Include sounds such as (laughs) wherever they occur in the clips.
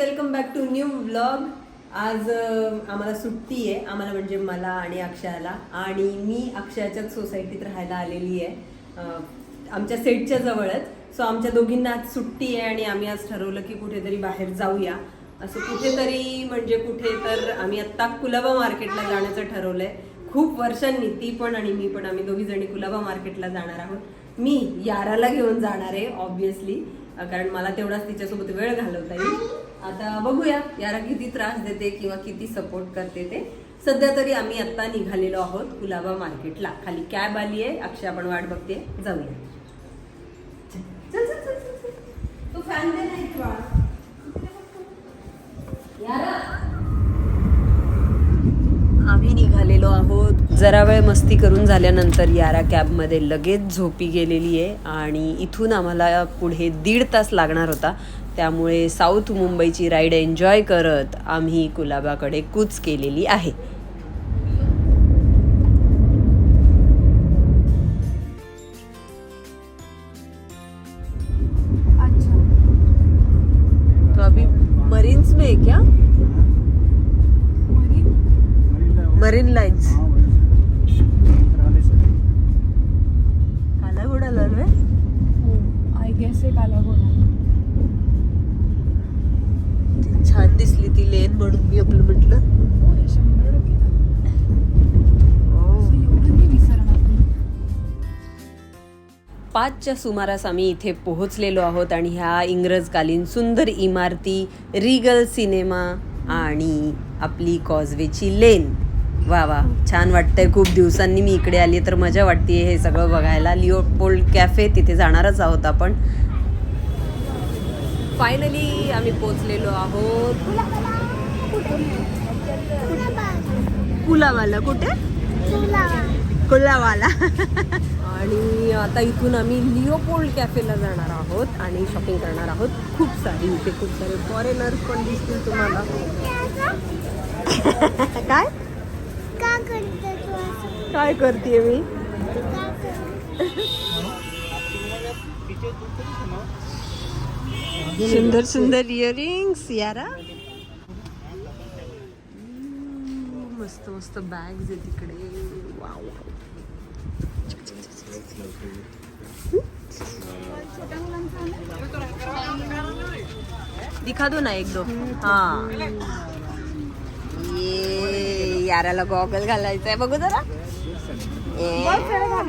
Welcome back to new blog आज आम्हाला सुट्टी आहे. आम्हाला म्हणजे मला आणि अक्षयाला आणि मी अक्षयाच्याच सोसायटीत राहायला आलेली आहे. आमच्या सेटच्या जवळच. सो आमच्या दोघींना आज सुट्टी आहे आणि आम्ही आज ठरवलं की कुठेतरी बाहेर जाऊया. असं कुठेतरी म्हणजे कुठे तर आम्ही आत्ता कुलाबा मार्केटला जाण्याचं ठरवलं आहे खूप वर्षांनी ती पण आणि मी पण आम्ही दोघी जणी कुलाबा मार्केटला जाणार आहोत. मी याराला घेऊन जाणार आहे ऑब्विसली कारण मला तेवढाच तिच्यासोबत वेळ घालवता येईल. आता बघूया याला किती त्रास देते किंवा किती सपोर्ट करते ते. सध्या तरी आम्ही आत्ता निघालेलो आहोत कुलाबा मार्केटला. खाली कॅब आली आहे. अक्षय आपण वाट बघते. जाऊया. चल, चल, चल, चल, फॅन दे नाही किंवा यारा आम्ही निघालेलो आहोत. जरा वेळ मस्ती करून झाल्यानंतर यारा कॅबमध्ये लगेच झोपी गेलेली आहे आणि इथून आम्हाला पुढे दीड तास लागणार होता. त्यामुळे साऊथ मुंबईची राईड एन्जॉय करत आम्ही कुलाबाकडे कूच केलेली आहे. अच्छा. तो अभी मरीन्स में क्या? मरीन लाईन्स हो आय गेस आहे कालाघोडा. छान दिसली ती लेन म्हणून मी आपलं म्हटलं. हो मी. पाचच्या सुमारास आम्ही इथे पोहोचलेलो आहोत आणि ह्या इंग्रजकालीन सुंदर इमारती रिगल सिनेमा आणि आपली कॉजवेची लेन. वा वा. छान वाटतंय. खूप दिवसांनी मी इकडे आली तर मजा वाटते हे सगळं बघायला. लिओपोल्ड कॅफे तिथे जाणारच आहोत आपण. फायनली आम्ही पोचलेलो आहोत. कुलावाला. कुठे? कुलावाला. आणि आता इथून आम्ही लिओपोल्ड कॅफेला जाणार आहोत आणि शॉपिंग करणार आहोत. खूप सारी इथे खूप सारे फॉरेनर्स पण दिसतील तुम्हाला. काय? का करते तू असं? काय करते मी? का करते? सुंदर सुंदर इयरिंग्स यारा. मस्त मस्त बॅग्स आहे तिकडे. वाव दिखा दो ना एक दो. हा. याराला गॉगल घालायचा आहे बघू जरा.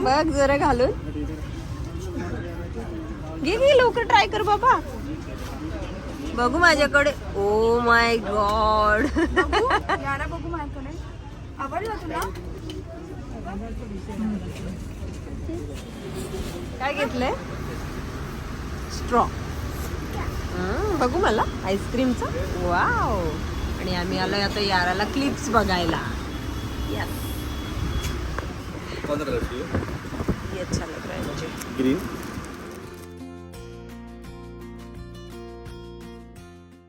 बघ जरा घालून. घे घे लवकर ट्राय कर बाबा. बघू माझ्याकडे. ओ माय गॉड बघू (laughs) यारा बघू माझ्याकडे. आवडला तुला? काय घेतलंय? स्ट्रॉ बघू मला. आईस्क्रीमचा वाव आणि आम्ही आलोय आता याराला क्लिप्स बघायला. है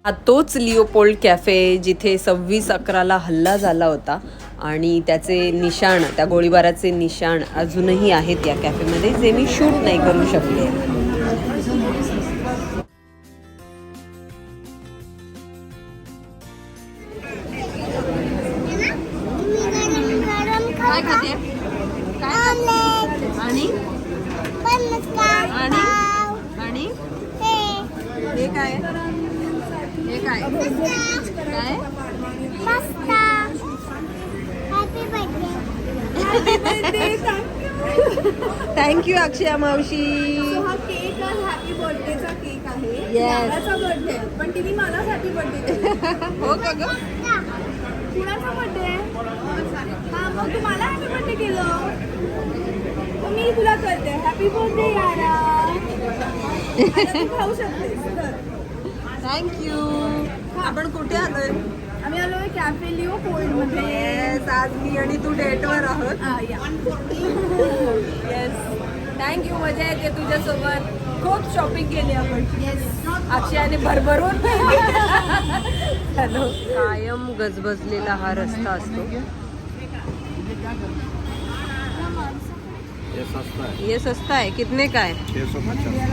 हा तोच लिओपोल्ड कॅफे जिथे सव्वीस अकराला हल्ला झाला होता आणि त्याचे निशाण त्या गोळीबाराचे निशाण अजूनही आहेत या कॅफेमध्ये जे मी शूट नाही करू शकले. काय? हे काय? काय? Pasta. Happy birthday thank you Akshaya मावशी. हा केक आज हॅपी बर्थडेचा केक आहे. Yes. बर्थडे पण तिने मलाच हॅपी बर्थडे हो का ग? कुणाचा बर्थडे हा मग तू मला हॅपी बर्थडे केलं. मग मी तुला करते. हॅपी बर्थडे यारा. (laughs) आता तू खाऊ शकतेस. थँक्यू आपण कुठे आलोय? आम्ही आलोय कॅफे लिओ पोल्डमध्ये. येस आज मी आणि तू डेटवर आहोत. हा, या. येस थँक्यू मजा येते तुझ्यासोबत. खूप शॉपिंग केली आपण. अक्षयाने भरभरून. हॅलो कायम गजबजलेला हा रस्ता असतो. ये सस्ता है ये सस्ता है कितने का है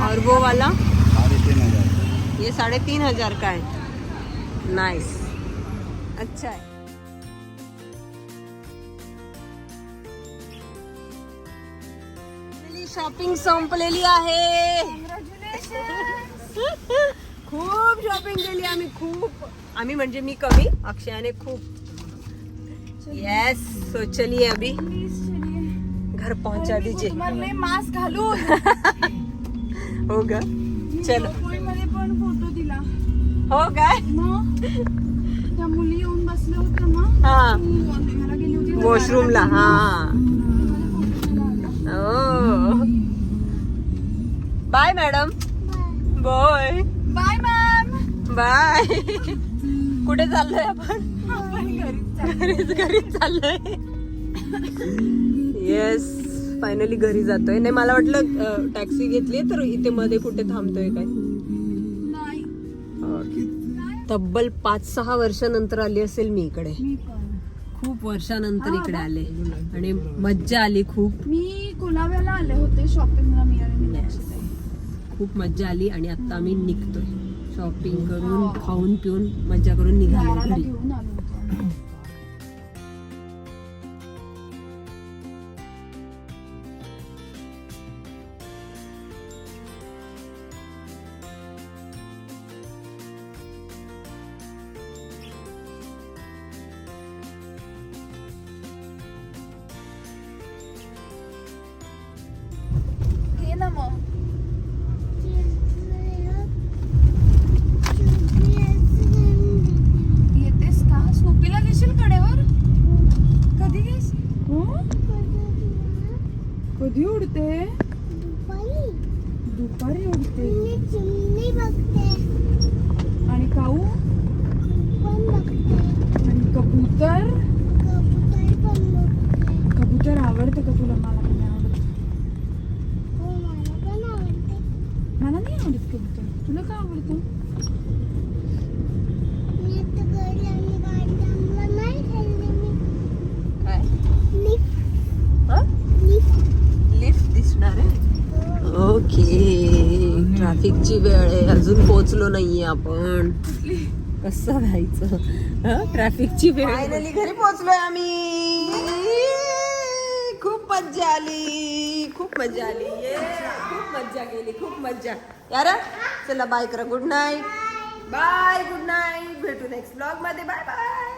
और वो वाला साढ़े तीन हज़ार. ये साढ़े तीन हज़ार का है। नाईस अच्छा आहे शॉपिंग संपलेली आहे खूप शॉपिंग केली आम्ही खूप आम्ही म्हणजे मी कमी अक्षयाने खूप येस सो चलिए अभी। घर पहुँचा दीजिए। मास्क घालून। (laughs) हो ग चलो। पण फोटो दिला. हो काय? मग त्या मुली येऊन बसल्या होत्या ना हा. वॉशरूमला गेली होती ना वॉशरूमला गावाला. हा. मला. ओ bye madam. Bye. Bye ma'am. Bye. कुठे चाललोय आपण? आपण घरीच चाललो. घरीच घरी चाललोय. येस फायनली घरी जातोय. नाही मला वाटलं टॅक्सी घेतली तर इथे मध्ये कुठे थांबतोय काय? तब्बल पाच सहा वर्षानंतर आली असेल मी इकडे. खूप वर्षानंतर इकडे आले. आणि मज्जा आली खूप. मी कुलाब्याला आले होते शॉपिंगला मी आणि खूप मज्जा आली आणि आता आम्ही निघतोय. शॉपिंग करून खाऊन पिऊन मज्जा करून निघालो घरी. घेऊन आलो. कबूतर? कबूतर आवडतं का तुला? मला पण नाही आवडत. मला नाही आवडत कबूतर. तुला का आवडतं? ओके. ट्रॅफिकची वेळ आहे. अजून पोहोचलो नाहीये आपण. कसं व्हायचं? ट्रॅफिकची वेळ फायनली घरी पोहोचलोय आम्ही. खूप मज्जा आली. खूप मज्जा आली. ये खूप मज्जा गेली खूप मज्जा. यार चला बाय करा. Good night bye good night भेटू नेक्स्ट ब्लॉगमध्ये. Bye bye